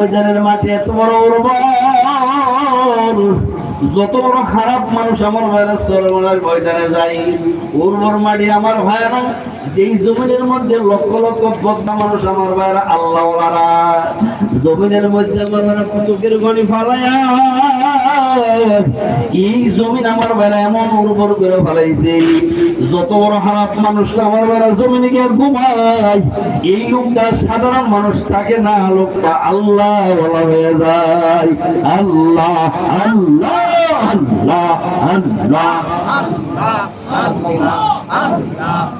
ময়দানের মাঠে এত বড় উর্বর। যত বড় খারাপ মানুষ আমার ভাইরাস সরবরাহ ময়দানে যাই। উর্বর মাটি আমার ভাইরা যেই জমিনের মধ্যে লক্ষ লক্ষ বদনা মানুষ আমার ভাইরা আল্লাহ জমিনের মধ্যে আমার ফালাইয়া এই জমিন আমার বেলা এমন উর্বর করে ফেলাইছে। যত বড় খারাপ মানুষ আমার বেলা জমিনে গিয়ে ঘুমায় এই লোকটা সাধারণ মানুষ থাকে না লোকটা আল্লাহ বলা হয়ে যায়। আল্লাহ আল্লাহ আল্লাহ আল্লাহ এই, আল্লাহ আল্লাহ।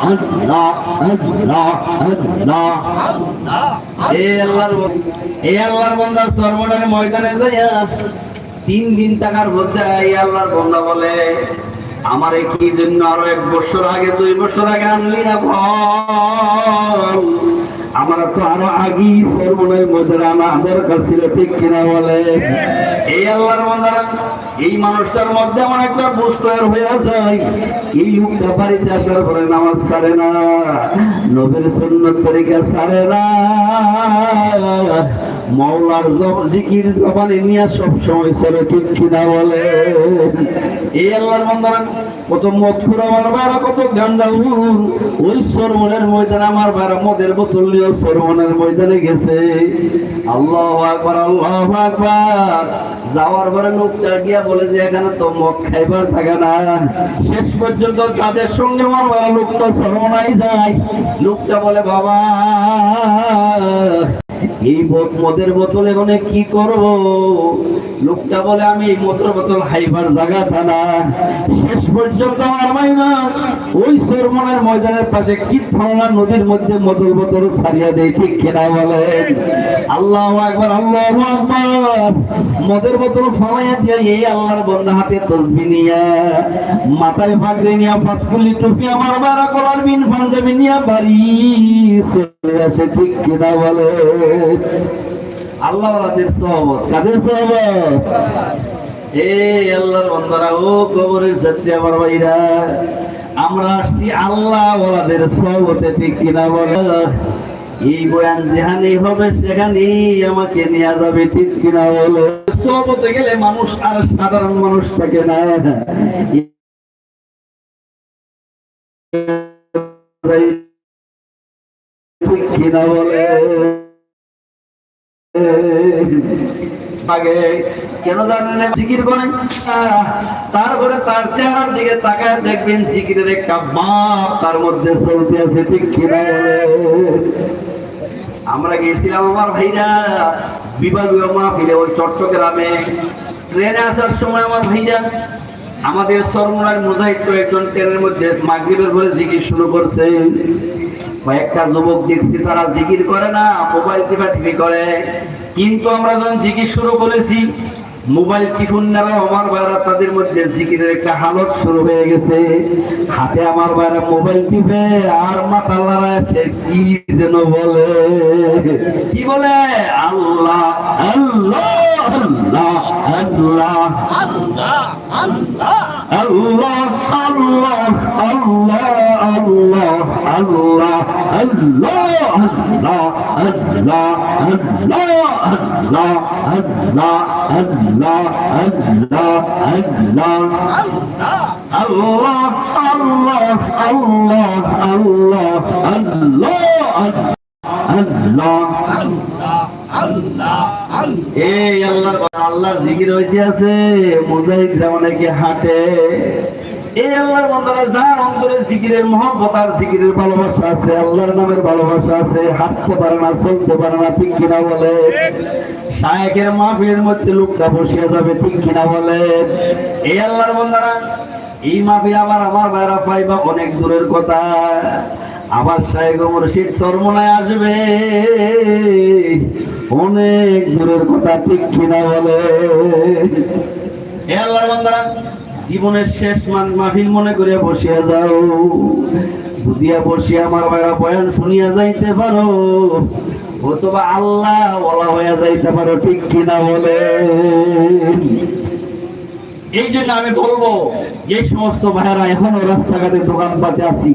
আল্লাহ ময়দানে যাইয়া তিন দিন থাকার মধ্যে এই আল্লাহর বন্দা বলে, আমার কি জন্য আরও এক বছর আগে, দুই বছর আগে আনলি না ফল আমার তো আরও আগেই সর্বনের মধ্যে আনা দরকার ঠিক কিনা বলে? এই আল্লাহর বন্দা এই মানুষটার মধ্যে আমার একটা হয়ে যায় এই লোকটা বাড়িতে পরে নামাজ না, নবীর সুন্নত না। জিকির সব সময় চলে বলে। এই আল্লাহর বন্ধন কত মদ খুর আমার বারা কত গান্দা ওই সরমনের ময়দানে আমার বারা মদের বোতল নিয়ে সরমনের ময়দানে গেছে। আল্লাহ আকবার আল্লাহ আকবার। যাওয়ার পরে লোকটা গিয়া বলে যে এখানে তো মদ খাইবার থাকে না শেষ পর্যন্ত তাদের সঙ্গে আমার লোকটা সরমনাই যায়, লোকটা বলে, বাবা মদের বোতল, এখন কি করব? লোকটা বলে, আমি এই মদের বোতল হাইবার জায়গা থানা শেষ পর্যন্ত আমার মাইনা ওই সরমনের ময়দানের পাশে কি থানা নদীর মধ্যে মদের বোতল ছাড়িয়া দেয়, ঠিক কিনা বলে? আল্লাহ একবার আল্লাহ আকবার। মদের বোতল ফালাইয়া দিয়ে এই আল্লাহর বন্ধা হাতে তসবি নিয়া, মাথায় ফাঁকড়ে নিয়া ফাঁসকুলি টুপি আমার বারা কলার বিন পাঞ্জাবি নিয়া বাড়ি চলে আসে, ঠিক কিনা বলে? আল্লাহ সহবত কাদের সহবতে গেলে মানুষ আর সাধারণ মানুষ থাকে না। কিনা বলে? কেন জানেন জিকির করেন তারপরে তার চেহারার দিকে তাকায় দেখবেন জিকিরের একটা মাপ তার মধ্যে চলতে আছে, ঠিক আমরা গিয়েছিলাম আমার ভাইরা বিভাগীয় মাহফিলে, ওই চট্টগ্রামে। ট্রেনে আসার সময় আমার ভাইরা আমাদের সরমনার মুজাহিদ একজন ট্রেনের মধ্যে মাগরিবের পরে জিকির শুরু করছে। কয়েকটা যুবক দেখছি, তারা জিকির করে না, মোবাইল টিপা টিপি করে। কিন্তু আমরা যখন জিজ্ঞেস শুরু করেছি মোবাইল টিফুন নেওয়া আমার বাইরা তাদের মধ্যে জিকিরের একটা হালত শুরু হয়ে গেছে হাতে আমার বাইরা মোবাইল টিপে আর মাথা লড়ায় সে কি যেন বলে কি বলে আল্লাহ আল্লাহ আল্লাহ আল্লাহ আল্লাহ আল্লাহ আল্লাহ আল্লাহ আল্লাহ আল্লাহ আল্লাহ আল্লাহ আল্লাহ আল্লাহ আল্লাহ আল্লাহ আল্লাহ আল্লাহ আল্লাহ আল্লাহ আল্লাহ আল্লাহ আল্লাহ আল্লাহ আল্লাহ এই আল্লাহর আল্লাহর জিকির হইতে আছে মুজাহিদরা অনেকে হাঁটে এই আল্লাহর বন্দারা যার অন্তরে জিকিরের মহব্বত আর জিকিরের ভালোবাসা আছে, আল্লাহর নামের ভালোবাসা আছে, হাঁটতে পারে না, চলতে পারে না, ঠিক কিনা বলে? শায়েকের মাহফিলের মধ্যে লোকটা বসিয়ে যাবে, ঠিক কিনা বলে? এই আল্লাহর বন্দারা, এই মাহফিল আবার আমার বাইরা পাইবা অনেক দূরের কথা। আবার শাহেগ মুর্শিদ চরমনায় আসবে। অনেক দূরের কথা, ঠিক কিনা বলে? হে আল্লাহর বান্দারা জীবনের শেষ মাহফিল মনে করিয়া বসিয়া যাও। বুদিয়া বসিয়া আমার ভাইরা বয়ান শুনিয়া যাইতে পারো। অথবা আল্লাহ বলা হইয়া যাইতে পারো, ঠিক কিনা বলে। এই জন্য আমি বলব যে সমস্ত ভাইয়েরা এখনও রাস্তাঘাটে দোকানপাতে আছি।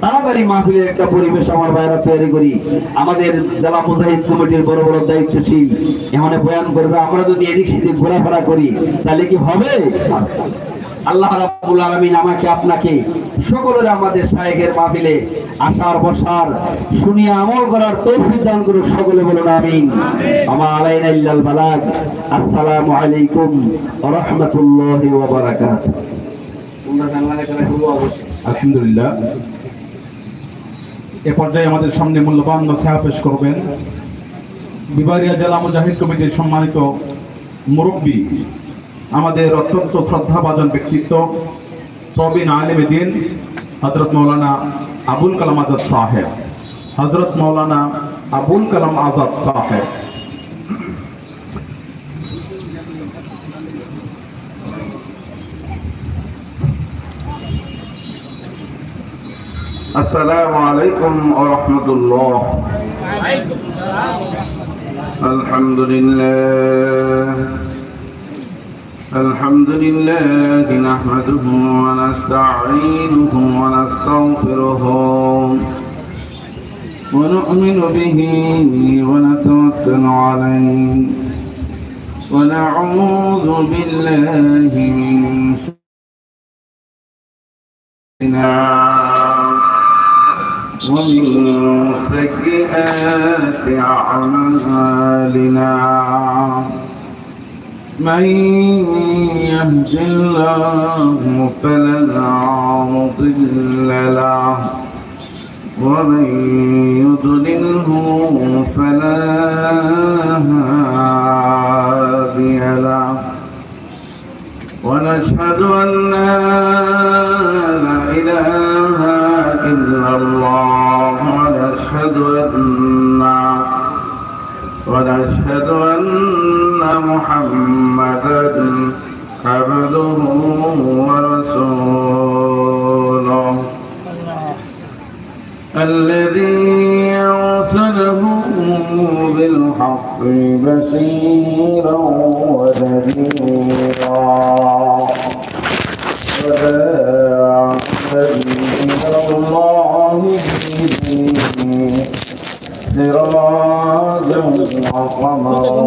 তাড়াতাড়ি মাহফিলের একটা পরিবেশ আমার ভাইয়েরা তৈরি করি। আমাদের জেলা মুজাহিদ কমিটির বড় বড় দায়িত্বশীল এমন বয়ান করবে। আমরা যদি এদিক সেদিক ঘোরাফেরা করি, তাহলে কি হবে? আল্লাহ রাব্বুল আলামিন আমাকে আপনাকে সকলের আমাদের শায়েখের মাহফিলে আসার বসার শুনিয়ে আমল করার তৌফিক দান করুক সকলে বলুন আমিন। আমা আলাইনা ইল্লাল বালাগ। আসসালামু আলাইকুম ওয়া রাহমাতুল্লাহি ওয়া বারাকাতুহু। আলহামদুলিল্লাহ। এ পর্যায়ে আমাদের সামনে মূল্যবান নসিহা পেশ করবেন। বিবারিয়া জেলা মুজাহিদ কমিটির সম্মানিত মুরব্বী আমাদের অত্যন্ত শ্রদ্ধাভাজন ব্যক্তিত্ব প্রবীণ আলেম দিন হজরত মৌলানা আবুল কালাম আজাদ সাহেব হজরত মৌলানা আবুল কালাম আজাদ সাহেব السلام عليكم ورحمة الله الحمد لله الحمد لله نحمده ونستعينه ونستغفره ونؤمن به ونتوكل عليه ونعوذ بالله من ومن سيئات أعمالنا. من يهد الله فلا مضل له ومن يضلله فلا هادي له. ونشهد أن لا إله إلا الله ونشهد أن ونشهد أن محمدا عبده ورسوله. الذي أرسله بالحق بشيرا ونذيرا. وداعا إلى الله سراجا وقمرا.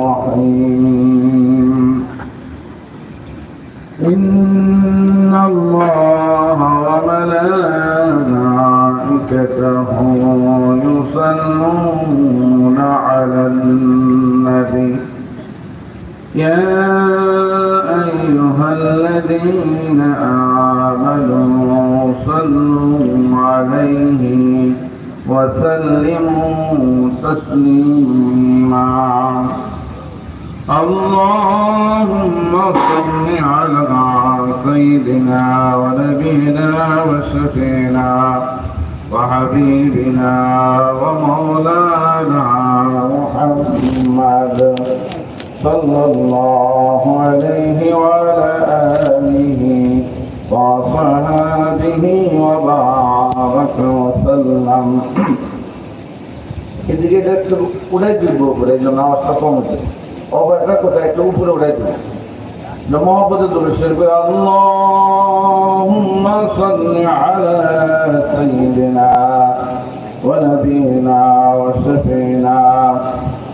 يا أيها الذين آمنوا صلوا عليه وسلموا تسليما. اللهم صل على سيدنا ونبينا وشفينا وحبيبنا ومولانا محمد. صلى الله عليه وعلى آله وصحابه وبارك وسلم এদিকে এটা একটু উড়াই দিব উপরে এই জন্য আওয়াজটা কম হচ্ছে অবারটা কোথায় একটু উপরে উড়াই দিব মহাপদে দুরুশের করে اللهم صل على سيدنا ونبينا وشفينا وحبيبنا ومولانا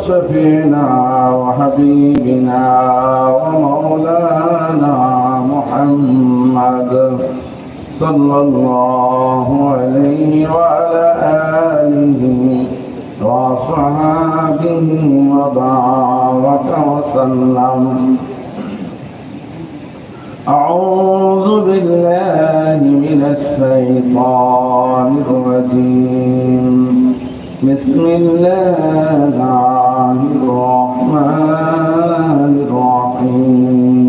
وشفينا وحبيبنا ومولانا محمد صلى الله عليه وعلى آله وصحابه وبارك وسلم. أعوذ بالله من الشيطان الرجيم. بسم الله الرحمن الرحيم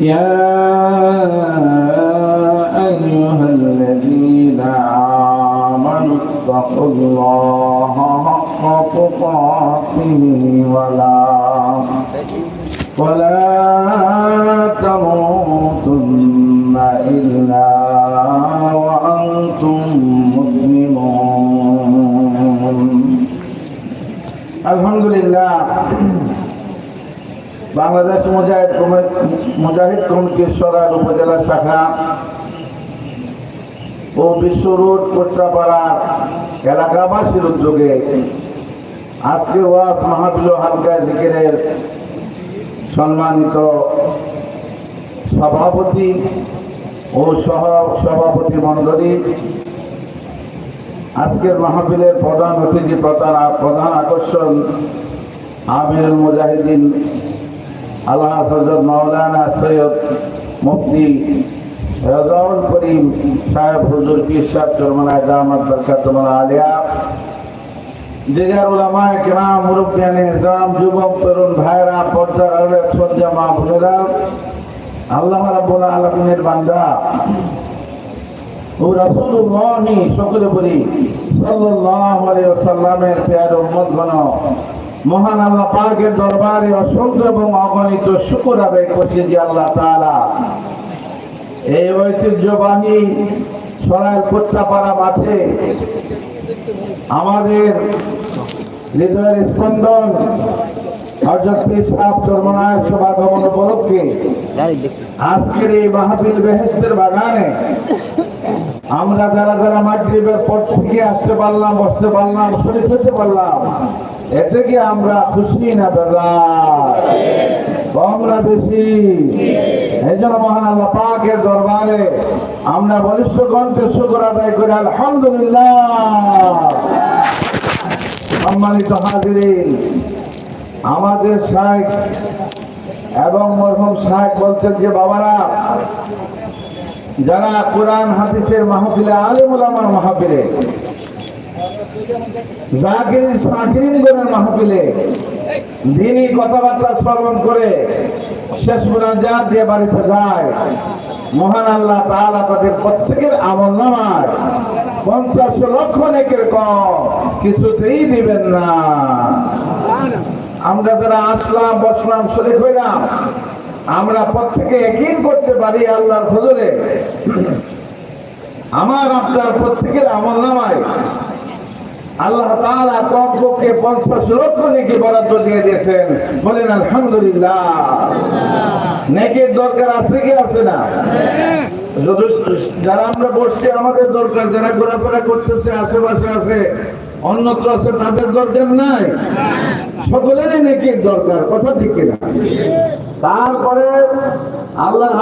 يا أيها الذين آمنوا اتقوا الله حق تقاته ولا ولا বাংলাদেশ মুজাহিদ মুজাহিদ কমিটির সরাইল উপজেলা শাখা ও বিশ্ব রোড কোট্রাপাড়া এলাকাবাসীর উদ্যোগে আজকে ওয়াজ মাহাবিল হালকা জিকিরের সম্মানিত সভাপতি ও সহ সভাপতি মণ্ডলী। আজকের মাহফিলের প্রধান অতিথি, প্রধান প্রধান আকর্ষণ আমিরুল মুজাহিদিন। আল্লাহ হজরত মাওলানা সৈয়দ মুফতি রাজাউল করিম সাহেব হুজুর সাহেব চরমানায় দামাত বরকাতুল আলিয়া, দিগার উলামায়ে কেরাম, মুরব্বিয়ানে ইসলাম, যুবক, তরুণ ভাইরা পর্দার আড়ে সজ্জা মা বোনেরা, আল্লাহ রাব্বুল আলামিনের বান্দা ও রাসূলুল্লাহি সকলে বলি, সাল্লাল্লাহু আলাইহি ওয়াসাল্লামের প্রিয় উম্মতগণ মহান আল্লাহ পাকের দরবারে অসংখ্য এবং অগণিত শুকর আদায় করছি যে আল্লাহ তাআলা এই ঐতিহ্যবাহী সরাইল কোট্টাপাড়া মাঠে আমাদের হৃদয়ের স্পন্দন সভাগমন উপলক্ষে আজকের এই মাহফিল বেহেস্তের বাগানে আমরা যারা যারা মাগরিবের পর থেকে আসতে পারলাম, বসতে পারলাম শরীর হতে পারলাম এতে কি আমরা খুশি না বেজার? কম না বেশি এই জন্য মহান আল্লাহ পাকের দরবারে আমরা বলিষ্ঠ গ্রন্থে শুকর আদায় করি, আলহামদুলিল্লাহ। সম্মানিত হাজিরিন, আমাদের শাহেক এবং মরহুম শাহেক বলতেন যে, বাবারা, যারা কোরআন, হাদিসের মাহফিলে আলিমুল আমার মাহফিলে জাকির মাহফিলে দিনই কথাবার্তা স্মরণ করে শেষ মোনাজাত দিয়ে বাড়িতে যায়। মহান আল্লাহ তাআলা তাদের প্রত্যেকের আমল নামায়। পঞ্চাশ লক্ষ নেকের কম, কিছুতেই দিবেন না। আমরা যারা আসলাম, বসলাম শরীর হইলাম, আমরা প্রত্যেকে একই করতে পারি আল্লাহর ফজলে। আমার আপনার প্রত্যেকের আল্লাহ তাআলা কমপক্ষে পঞ্চাশ লক্ষ নেকি বরাদ্দ দিয়ে দিয়েছেন। বলেন, আলহামদুলিল্লাহ। নেকের দরকার আছে কি আছে না? যারা আমরা বসছি, আমাদের দরকার, যারা ঘোরাফেরা করতেছে, আশেপাশে আছে, অন্যত্র আছে, তাদের দরকার নাই। সকলেরই নেকির দরকার, কথা ঠিক কিনা? তারপরে আল্লাহর